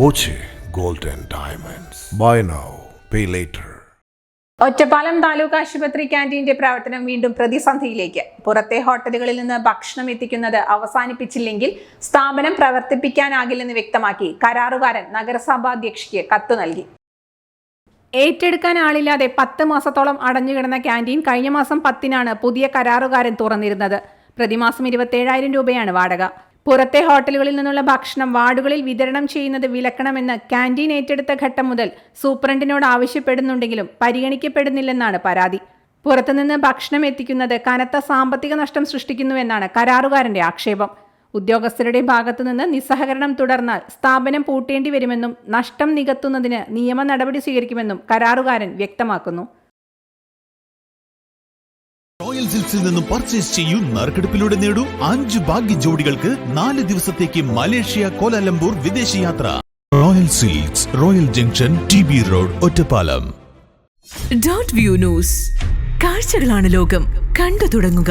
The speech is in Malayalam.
Boche gold and Diamonds. Buy now, pay later. Ottapalam taluk ആശുപത്രി ക്യാന്റീന്റെ പ്രവർത്തനം വീണ്ടും പ്രതിസന്ധിയിലേക്ക് പുറത്തെ ഹോട്ടലുകളിൽ നിന്ന് ഭക്ഷണം എത്തിക്കുന്നത് അവസാനിപ്പിച്ചില്ലെങ്കിൽ സ്ഥാപനം പ്രവർത്തിപ്പിക്കാനാകില്ലെന്ന് വ്യക്തമാക്കി കരാറുകാരൻ നഗരസഭാ അധ്യക്ഷയ്ക്ക് കത്ത് നൽകി ഏറ്റെടുക്കാൻ ആളില്ലാതെ പത്ത് മാസത്തോളം അടഞ്ഞുകിടന്ന ക്യാന്റീൻ കഴിഞ്ഞ മാസം പത്തിനാണ് പുതിയ കരാറുകാരൻ തുറന്നിരുന്നത് പ്രതിമാസം ഇരുപത്തേഴായിരം രൂപയാണ് വാടക പുറത്തെ ഹോട്ടലുകളിൽ നിന്നുള്ള ഭക്ഷണം വാർഡുകളിൽ വിതരണം ചെയ്യുന്നത് വിലക്കണമെന്ന് ക്യാന്റീൻ ഏറ്റെടുത്ത ഘട്ടം മുതൽ സൂപ്രണ്ടിനോട് ആവശ്യപ്പെടുന്നുണ്ടെങ്കിലും പരിഗണിക്കപ്പെടുന്നില്ലെന്നാണ് പരാതി. പുറത്തുനിന്ന് ഭക്ഷണം എത്തിക്കുന്നത് കനത്ത സാമ്പത്തിക നഷ്ടം സൃഷ്ടിക്കുന്നുവെന്നാണ് കരാറുകാരന്റെ ആക്ഷേപം. ഉദ്യോഗസ്ഥരുടെ ഭാഗത്തുനിന്ന് നിസ്സഹകരണം തുടർന്നാൽ സ്ഥാപനം പൂട്ടേണ്ടി വരുമെന്നും നഷ്ടം നികത്തുന്നതിന് നിയമ നടപടി സ്വീകരിക്കുമെന്നും കരാറുകാരൻ വ്യക്തമാക്കുന്നു. റോയൽ സിൽക്സിൽ നിന്നും പർച്ചേസ് ചെയ്യൂ നറുക്കെടുപ്പിലൂടെ നേടൂ. അഞ്ച് ഭാഗ്യ ജോഡികൾക്ക് നാല് ദിവസത്തേക്ക് മലേഷ്യ കോലാലംപൂർ വിദേശ യാത്ര. Royal silks royal junction T B road Ottapalam. Dot view news കാഴ്ചകളാണ് ലോകം. കണ്ടു തുടങ്ങുക.